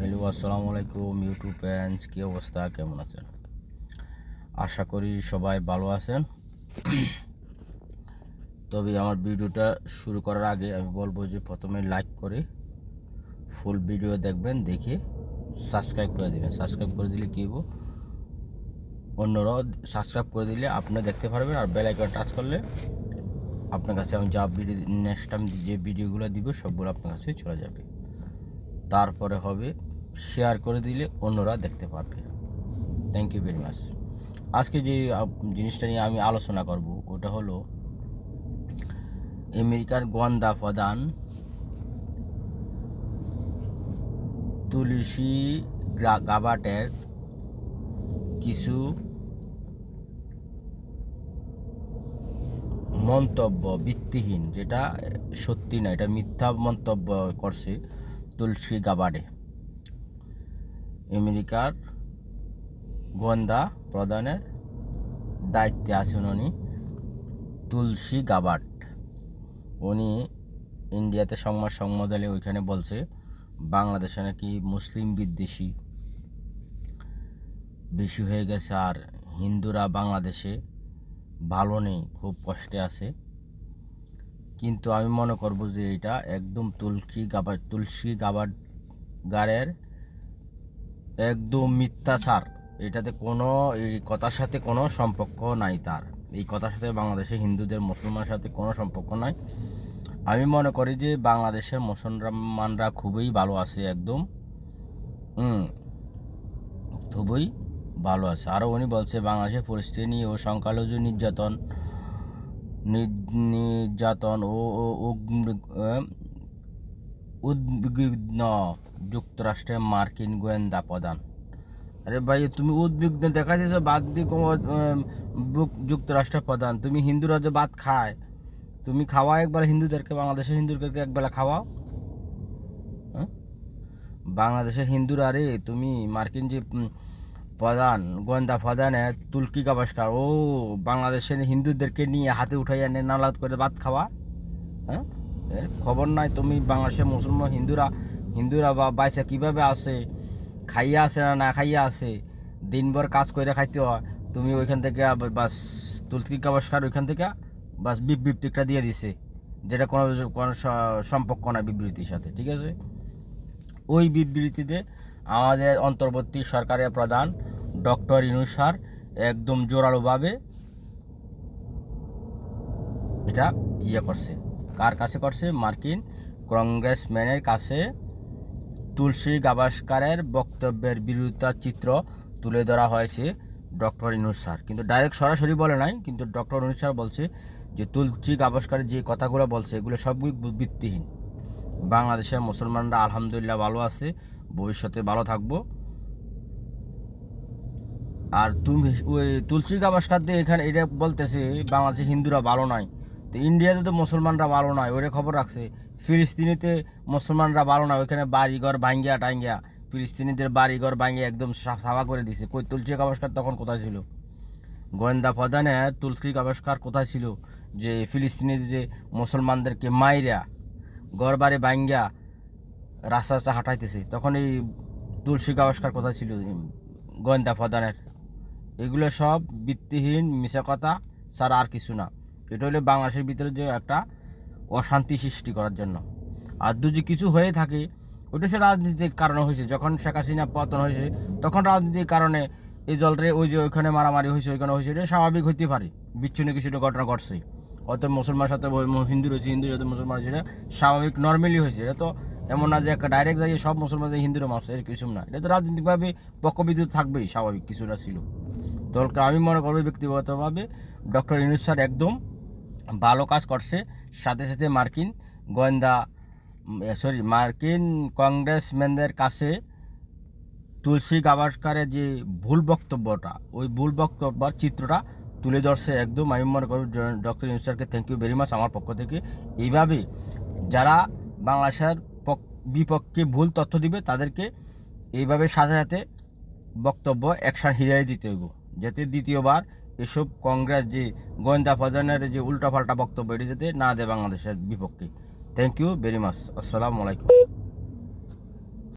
Hello আসসালামু আলাইকুম YouTube fans কী অবস্থা? কেমন আছেন? আশা করি সবাই ভালো আছেন। তবে আমার ভিডিওটা শুরু করার আগে আমি বলব যে প্রথমে লাইক করে ফুল ভিডিও দেখবেন, দেখে সাবস্ক্রাইব করে দেবেন। সাবস্ক্রাইব করে দিলে কী হব অন্যরাও সাবস্ক্রাইব করে দিলে আপনি দেখতে পারবেন আর বেল আইকন টাচ করলে আপনার কাছে আমি যা ভিডিও নেক্সট টাইম যে ভিডিওগুলো দিব, সবগুলো আপনার কাছে চলে যাবে। তারপরে হবে শেয়ার করে দিলে অন্যরা দেখতে পারবে। থ্যাংক ইউ ভেরি মাচ আজকে যে জিনিসটা নিয়ে আমি আলোচনা করব, ওটা হলো আমেরিকার গোয়েন্দা প্রধান তুলসী গাবাটের কিছু মন্তব্য ভিত্তিহীন, যেটা সত্যি না, এটা মিথ্যা মন্তব্য করছে। তুলসী গাবাডে। আমেরিকার গোয়েন্দা প্রধানের দায়িত্বে আছেন উনি তুলসী গাবাট। উনি ইন্ডিয়াতে সংবাদ সংবাদালে ওইখানে বলছে, বাংলাদেশে নাকি মুসলিম বিদ্বেষী বেশি হয়ে গেছে আর হিন্দুরা বাংলাদেশে ভালো নেই, খুব কষ্টে আছে। কিন্তু আমি মনে করব যে এটা একদম তুলসী গাবার তুলসী গাবার গাড়ের একদম মিথ্যাচার এটাতে কোনো, এই কথার সাথে কোনো সম্পর্ক নাই তার। এই কথার সাথে বাংলাদেশে হিন্দুদের, মুসলমানের সাথে কোনো সম্পর্ক নাই। আমি মনে করি যে বাংলাদেশের মুসলমানরা খুবই ভালো আছে একদম। খুবই ভালো আছে। আরও উনি বলছে বাংলাদেশের পরিস্থিতি নিয়ে ও সংখ্যালঘু নির্যাতন নির্যাতন ও উদ্বিগ্ন যুক্তরাষ্ট্রের মার্কিন গোয়েন্দা প্রধান। আরে ভাই, তুমি উদ্বিগ্ন দেখা যাচ্ছে বাদ দিয়ে যুক্তরাষ্ট্রের প্রধান। তুমি হিন্দুরা যে ভাত খায়। তুমি খাওয়া একবার হিন্দুদেরকে, বাংলাদেশের হিন্দুদেরকে একবেলা খাওয়াও? হ্যাঁ? বাংলাদেশের হিন্দুরা রে, তুমি মার্কিন যে প্রধান, গোয়েন্দা প্রধানে তুর্কি গাভাস্কার ও বাংলাদেশের হিন্দুদেরকে নিয়ে হাতে উঠাই এনে নালাদ করে ভাত খাওয়া হ্যাঁ? এর খবর নাই, তুমি বাংলাদেশের মুসলমান হিন্দুরা হিন্দুরা বা বাইসা কীভাবে আসে খাইয়া আছে না না খাইয়া আসে দিনভর কাজ করে খাইতে হয়, তুমি ওইখান থেকে বাস তুলকি গাভাস্কার ওইখান থেকে বাস বিবৃতিটা দিয়ে দিছে, যেটা কোনো কোনো সম্পর্ক নাই বিবৃতির সাথে, ঠিক আছে? ওই বিবৃতিতে আমাদের অন্তর্বর্তী সরকারের প্রধান ডক্টর ইনুসার একদম জোরালোভাবে এটা ইয়ে করছে। কার কাছে করছে? মার্কিন কংগ্রেসম্যানের কাছে। তুলসী গাভাস্কারের বক্তব্যের বিরোধিতা চিত্র তুলে ধরা হয়েছে ডক্টর ইনুস স্যার। কিন্তু ডাইরেক্ট সরাসরি বলে নাই, কিন্তু ডক্টর ইনুস স্যার বলছে যে, তুলসী গাভাস্কারের যে কথাগুলো বলছে, এগুলো সবগুলি ভিত্তিহীন। বাংলাদেশের মুসলমানরা আলহামদুলিল্লাহ ভালো আছে, ভবিষ্যতে ভালো থাকব। আর তুমি ওই তুলসী গাভাস্কার দিয়ে এখানে এটা বলতেছে বাংলাদেশের হিন্দুরা ভালো নয় তো ইন্ডিয়াতে তো মুসলমানরা ভালো নয় ওরে খবর রাখছে। ফিলিস্তিনিতে মুসলমানরা ভালো নয় ওইখানে বাড়িঘর ভাঙ্গিয়া টাঙ্গিয়া ফিলিস্তিনিদের বাড়িঘর ভাঙ্গিয়া একদম সাফা করে দিছে। কই তুলসী গাভাস্কার তখন কোথায় ছিল? গোয়েন্দা প্রধানে তুলসী গাভাস্কার কোথায় ছিল? যে ফিলিস্তিনির যে মুসলমানদেরকে মাইরা ঘর বাড়ি ভাঙ্গিয়া রাস্তা রাস্তা হাঁটাইতেছে। তখন এই তুলসী গাভাস্কার কথা ছিল গোয়েন্দা প্রধানের। এগুলো সব ভিত্তিহীন মিশা কথা, ছাড়া আর কিছু না। এটা হলো বাংলাদেশের ভিতরে যে একটা অশান্তি সৃষ্টি করার জন্য। আর যদি কিছু হয়ে থাকে ওটা সে রাজনীতির কারণে হয়েছে। যখন শেখ হাসিনা পতন হয়েছে, তখন রাজনীতির কারণে এই দলরে ওই যে ওইখানে মারামারি হয়েছে, ওইখানে হয়েছে, এটা স্বাভাবিক হতে পারে। বিচ্ছিন্ন কিছু ঘটনা ঘটছে। অত মুসলমান সাথে হিন্দু রয়েছে, হিন্দু সাথে মুসলমান এটা স্বাভাবিক নর্মালি হয়েছে। এটা তো এমন না যে একটা ডাইরেক্ট যাই সব মুসলমান যে হিন্দুরা মারছে, এর কিছু না। এটা তো রাজনৈতিকভাবে পক্ষবিদ্যুৎ থাকবেই, স্বাভাবিক কিছুটা ছিল। দলকে আমি মনে করব ব্যক্তিগতভাবে ডক্টর ইনুস স্যার একদম ভালো কাজ করছে। সাথে সাথে মার্কিন গোয়েন্দা সরি মার্কিন কংগ্রেসম্যানদের কাছে তুলসী গাভাস্কারের যে ভুল বক্তব্যটা, ওই ভুল বক্তব্যর চিত্রটা তুলে ধরছে একদম। আমি মনে করব ডক্টর ইনুস স্যারকে থ্যাংক ইউ ভেরি মাচ আমার পক্ষ থেকে। এইভাবে যারা বাংলাদেশের পক- বিপক্ষে ভুল তথ্য দিবে, তাদেরকে এইভাবে সাথে সাথে বক্তব্য অ্যাকশন হিরিয়ে দিতে হইব। যাতে দ্বিতীয়বার এসব কংগ্রেস যে গোয়েন্দা প্রধানের যে উল্টাপাল্টা বক্তব্য, এটি যাতে না দেয় বাংলাদেশের বিপক্ষে। থ্যাংক ইউ ভেরি মাচ আসসালামু আলাইকুম।